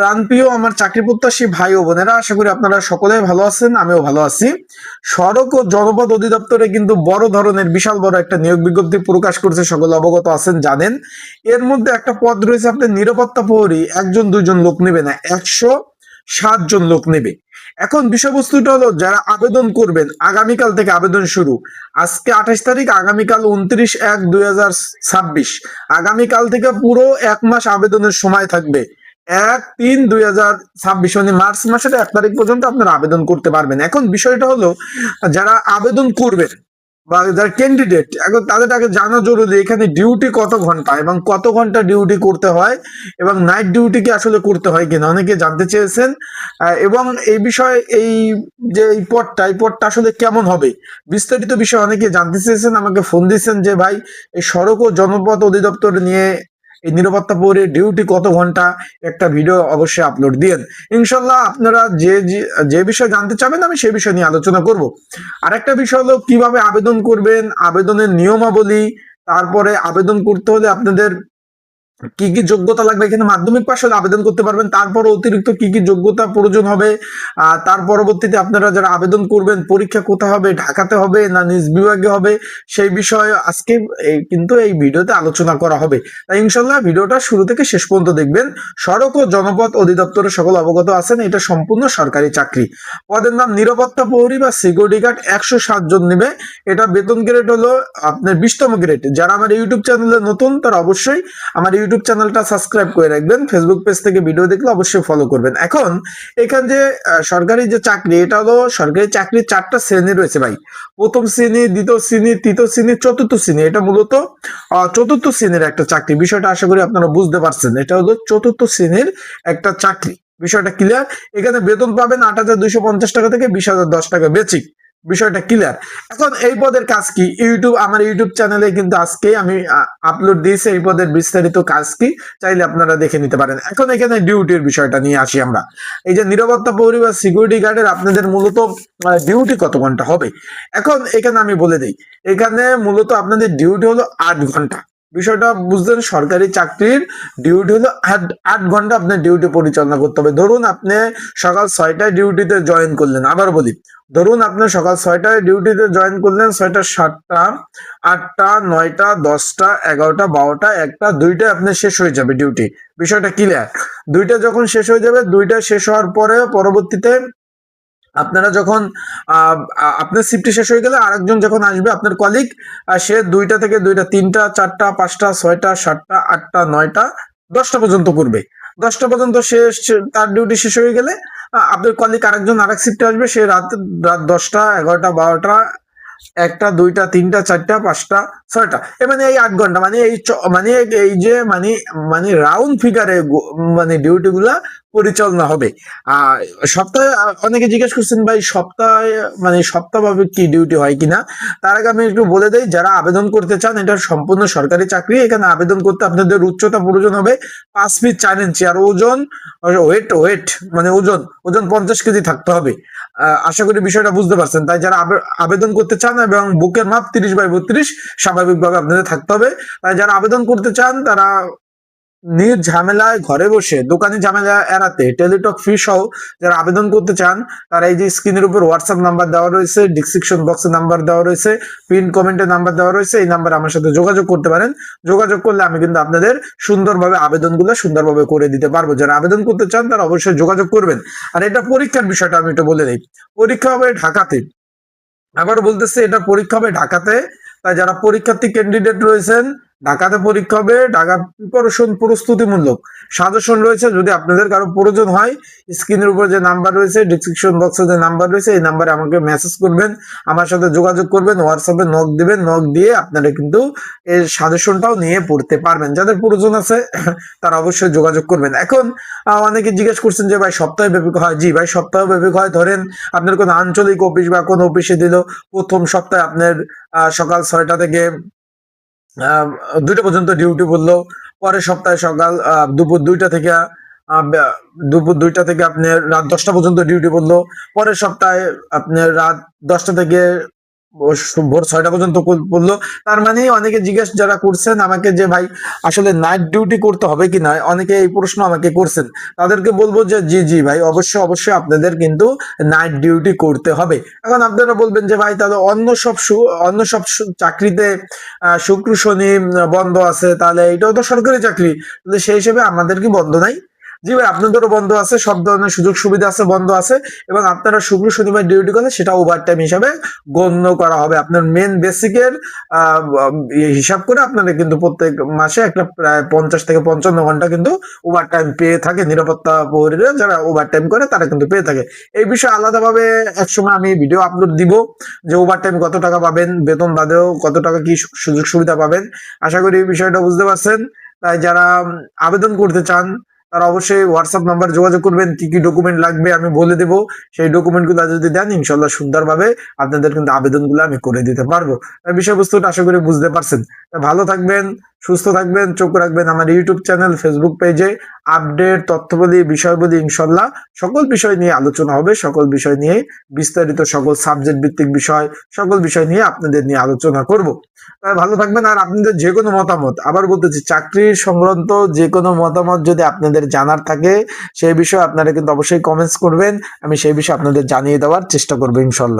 প্রাণপ্রিয় আমার চাকরি প্রত্যাশী ভাই ও বোনেরা, আশা করি আপনারা সকলে ভালো আছেন, আমিও ভালো আছি। সড়ক ও জনপদ অধিদপ্তরে কিন্তু বড় ধরনের বিশাল বড় একটা নিয়োগ বিজ্ঞপ্তি প্রকাশ করছে, সকলে অবগত আছেন, জানেন। এর মধ্যে একটা পদ রয়েছে আপনার নিরাপত্তা প্রহরী, একজন, দুজন লোক নেবে না, একশো ষাট জন লোক নেবে। এখন বিষয়বস্তুটা হলো, যারা আবেদন করবেন, আগামীকাল থেকে আবেদন শুরু। আজকে আঠাশ তারিখ, আগামীকাল উনত্রিশ এক দুই হাজার ছাব্বিশ। আগামীকাল থেকে পুরো এক মাস আবেদনের সময় থাকবে। এক, তিন, দুই হাজার ছাব্বিশ মানে মার্চ মাসের এক তারিখ পর্যন্ত আপনারা আবেদন করতে পারবেন। এখন বিষয়টা হলো, যারা আবেদন করবেন বা যারা ক্যান্ডিডেট এখন তাদের আগে জানা জরুরি এখানে ডিউটি কত ঘণ্টা এবং কত ঘণ্টা ডিউটি করতে হয় এবং নাইট ডিউটি কি আসলে করতে হয় কিনা অনেকে জানতে চেয়েছেন। এবং এই বিষয়ে এই যে এই পদটা এই পদটা আসলে কেমন হবে বিস্তারিত বিষয় অনেকে জানতে চেয়েছেন, আমাকে ফোন দিয়েছেন যে ভাই, এই সড়ক ও জনপথ অধিদপ্তর নিয়ে এই নিরাপত্তা পরে ডিউটি কত ঘণ্টা একটা ভিডিও অবশ্যই আপলোড দিয়েন। ইনশাল্লাহ আপনারা যে, যে- বিষয়ে জানতে চাবেন, আমি সেই বিষয় নিয়ে আলোচনা করব। আরেকটা বিষয় হলো, কীভাবে আবেদন করবেন, আবেদনের নিয়মাবলী, তারপরে আবেদন করতে হলে আপনাদের কি কি যোগ্যতা লাগবে এখানে? মাধ্যমিক পাশ হলে আবেদন করতে পারবেন। তারপর অতিরিক্ত কি কি যোগ্যতা প্রয়োজন হবে? তার পরবর্তীতে আপনারা যারা আবেদন করবেন, পরীক্ষা কোথায় হবে, ঢাকাতে হবে না নিজ বিভাগে হবে, সেই বিষয়ে আজকে কিন্তু এই ভিডিওতে আলোচনা করা হবে। তাই ইনশাল্লাহ ভিডিওটা শুরু থেকে শেষ পর্যন্ত দেখবেন। সড়ক ও জনপথ অধিদপ্তরের সকল অবগত আছেন, এটা সম্পূর্ণ সরকারি চাকরি। পদের নাম নিরাপত্তা প্রহরী বা সিকিউরিটি গার্ড একশো সাত জন নেবে। এটা বেতন গ্রেড হলো আপনার বিশতম গ্রেড যারা আমার ইউটিউব চ্যানেলে নতুন, তারা অবশ্যই আমার ইউটিউব চ্যানেলটা সাবস্ক্রাইব করে রাখবেন। ফেসবুক পেজ থেকে ভিডিও দেখলে অবশ্যই ফলো করবেন। এখন, এখান যে সরকারি যে চাকরি, এটা হলো সরকারি চাকরির চারটা শ্রেণি রয়েছে ভাই। প্রথম শ্রেণি, দ্বিতীয় শ্রেণি, তৃতীয় শ্রেণি, চতুর্থ শ্রেণি। এটা মূলত চতুর্থ শ্রেণির একটা চাকরি। বিষয়টা আশা করি আপনারা বুঝতে পারছেন। এটা হলো চতুর্থ শ্রেণির একটা চাকরি। বিষয়টা ক্লিয়ার এখানে বেতন পাবেন আট হাজার পঞ্চাশ টাকা থেকে বিশ হাজার দশ টাকা বেচিক বিষয়টা ক্লিয়ার এখন এই পদের কাজ কি? ইউটিউব, আমার ইউটিউব চ্যানেলে কিন্তু আজকে আমি আপলোড দিয়েছি এই পদের বিস্তারিত কাজ কি? চাইলে আপনারা দেখে নিতে পারেন। এখন এখানে ডিউটির বিষয়টা নিয়ে আসি আমরা। এই যে নিরাপত্তা প্রহরী বা সিকিউরিটি গার্ডের আপনাদের মূলত ডিউটি কত ঘণ্টা হবে? এখন এখানে আমি বলে দিই, এখানে মূলত আপনাদের ডিউটি হলো আট ঘণ্টা। বিষয়টা বুঝলেন, সরকারি চাকরির ডিউটি হলো আট আট ঘণ্টা আপনার ডিউটি পরিচালনা করতে হবে। ধরুন আপনি সকাল ছয়টায় ডিউটিতে জয়েন করলেন, আবার বলি, ধরুন আপনি সকাল ছয়টায় ডিউটিতে জয়েন করলেন, ছয়টা, সাতটা, আটটা, নয়টা, দশটা, এগারোটা, বারোটা, একটা, দুইটায় আপনার শেষ হয়ে যাবে ডিউটি বিষয়টা ক্লিয়ার দুইটা যখন শেষ হয়ে যাবে, দুইটা শেষ হওয়ার পরে পরবর্তীতে আপনারা যখন আপনার শিফটটি শেষ হয়ে গেলে আরেকজন যখন আসবে, আপনার কলিগ সে দুইটা থেকে দুইটা, তিনটা, চারটা, পাঁচটা, ছয়টা, সাতটা, আটটা, নয়টা, দশটা পর্যন্ত করবে। দশটা পর্যন্ত শেষ তার ডিউটি শেষ হয়ে গেলে আপনার কলিগ আরেকজন আরেক শিফটে আসবে, সে রাত রাত দশটা, এগারোটা, বারোটা একটা, দুইটা, তিনটা, চারটা, পাঁচটা, ছয়টা। এ মানে এই আট ঘণ্টা মানে এই মানে এই যে মানে মানে রাউন্ড ফিগারে মানে ডিউটি গুলা পরিচালনা হবে। আর সপ্তাহে, অনেকে জিজ্ঞেস করছেন, ভাই, সপ্তাহে মানে সপ্তাহভাবে কি ডিউটি হয় কিনা? তার আগে আমি একটু বলে দেই, যারা আবেদন করতে চান, এটা সম্পূর্ণ সরকারি চাকরি। এখানে আবেদন করতে আপনাদের উচ্চতা প্রয়োজন হবে পাঁচ ফিট চার ইঞ্চি আর ওজন ওয়েট ওয়েট মানে ওজন ওজন পঞ্চাশ কেজি থাকতে হবে। আশা করি বিষয়টা বুঝতে পারছেন। তাই যারা আবে- আবেদন করতে চান এবং বুকের মাপ তিরিশ বাই বত্রিশ স্বাভাবিকভাবে আপনাদের থাকতে হবে। যারা আবেদন করতে চান, তারা নিজ ঝামেলায় ঘরে বসে, দোকানি ঝামেলা এড়াতে, টেলিটক ফি সহ যারা আবেদন করতে চান, তারা এই যে স্ক্রিনের উপর হোয়াটসঅ্যাপ নাম্বার দেওয়া রয়েছে ডিসক্রিপশন বক্সে নাম্বার দেওয়া রয়েছে পিন কমেন্টে নাম্বার দেওয়া রয়েছে, এই নাম্বার আমার সাথে যোগাযোগ করতে পারেন। যোগাযোগ করলে আমি কিন্তু আপনাদের সুন্দরভাবে আবেদনগুলো সুন্দরভাবে করে দিতে পারব। যারা আবেদন করতে চান, তারা অবশ্যই যোগাযোগ করবেন। আর এটা পরীক্ষার বিষয়টা আমি একটু বলে দিই। পরীক্ষা হবে ঢাকাতে। আবার বলতেছে এটা পরীক্ষা হবে ঢাকাতে। তাই যারা পরীক্ষার্থী ক্যান্ডিডেট রয়েছেন ঢাকাতে পরীক্ষা হবে ঢাকা প্রিপারেশন প্রস্তুতিমূলক। সাজেশন রয়েছে, যদি আপনাদের কারও প্রয়োজন হয় স্ক্রিনের উপর যে নাম্বার রয়েছে ডিসক্রিপশন বক্সে যে নাম্বার রয়েছে, এই নাম্বারে আমাকে মেসেজ করবেন, আমার সাথে যোগাযোগ করবেন হোয়াটসঅ্যাপে নক দিবেন নক দিয়ে আপনারা কিন্তু এই সাজেশনটাও নিয়ে পড়তে পারবেন। যাদের প্রয়োজন আছে, তারা অবশ্যই যোগাযোগ করবেন। এখন অনেকে জিজ্ঞেস করছেন যে, ভাই, সপ্তাহে হয়? জি, ভাই সপ্তাহ ব্যাপক হয়। ধরেন, আপনার কোনো আঞ্চলিক অফিস বা কোনো অফিসে দিল, প্রথম সপ্তাহে আপনার সকাল ছয়টা থেকে দুইটা পর্যন্ত ডিউটি বলল। পরের সপ্তাহে সকাল দুপুর দুইটা থেকে দুপুর দুইটা থেকে আপনার রাত দশটা পর্যন্ত ডিউটি বলল। পরের সপ্তাহে আপনার রাত দশটা থেকে ভোর ছয়টা পর্যন্ত পড়ল তার মানে অনেকে জিজ্ঞেস যারা করছেন আমাকে যে, ভাই, আসলে নাইট ডিউটি করতে হবে কি না? অনেকে এই প্রশ্ন আমাকে করছেন। তাদেরকে বলব যে, জি জি, ভাই, অবশ্যই অবশ্যই আপনাদের কিন্তু নাইট ডিউটি করতে হবে। এখন আপনারা বলবেন যে, ভাই, তাহলে অন্য সব অন্য সব চাকরিতে শুক্র, শনি বন্ধ আছে, তাহলে এটাও তো সরকারি চাকরি। সেই হিসেবে আমাদের কি বন্ধ নাই? জি ভাই, আপনাদেরও বন্ধ আছে, সব ধরনের সুযোগ সুবিধা আছে, বন্ধ আছে, এবং আপনারা শুক্র শনিবার ডিউটি করলে সেটা ওভার টাইম হিসাবে গণ্য করা হবে। আপনার মেন বেসিকের হিসাব করে আপনারা কিন্তু প্রত্যেক মাসে একটা প্রায় পঞ্চাশ থেকে পঞ্চান্ন ঘণ্টা কিন্তু ওভার টাইম পেয়ে থাকে। নিরাপত্তা প্রহরীরা যারা ওভার টাইম করে, তারা কিন্তু পেয়ে থাকে। এই বিষয়ে আলাদাভাবে একসময় আমি ভিডিও আপলোড দিব যে ওভার টাইম কত টাকা পাবেন, বেতন বাদেও কত টাকা কি সুযোগ সুবিধা পাবেন। আশা করি এই বিষয়টা বুঝতে পারছেন। তাই যারা আবেদন করতে চান তারা অবশ্যই হোয়াটসঅ্যাপ নাম্বার যোগাযোগ করবেন, কি কি ডকুমেন্ট লাগবে আমি বলে দেবো। সেই ডকুমেন্টগুলো যদি দেন ইনশাল্লাহ সুন্দরভাবে আপনাদের কিন্তু আবেদনগুলো আমি করে দিতে পারব। বিষয়বস্তুটা আশা করি বুঝতে পারছেন। ভালো থাকবেন, সুস্থ থাকবেন, চোখ রাখবেন আমার ইউটিউব চ্যানেল ফেসবুক পেজে আপডেট তথ্যবলী বিষয়বলী ইনশাল্লাহ সকল বিষয় নিয়ে আলোচনা হবে, সকল বিষয় নিয়ে বিস্তারিত সকল সাবজেক্ট ভিত্তিক বিষয়, সকল বিষয় নিয়ে আপনাদের নিয়ে আলোচনা করব। তাই ভালো থাকবেন আর আপনাদের যে কোনো মতামত, আবার বলতেছি চাকরি সংক্রান্ত যে কোনো মতামত যদি আপনাদের জানার থাকে, সেই বিষয়ে আপনারা কিন্তু অবশ্যই কমেন্টস করবেন, আমি সেই বিষয়ে আপনাদের জানিয়ে দেওয়ার চেষ্টা করব ইনশাল্লাহ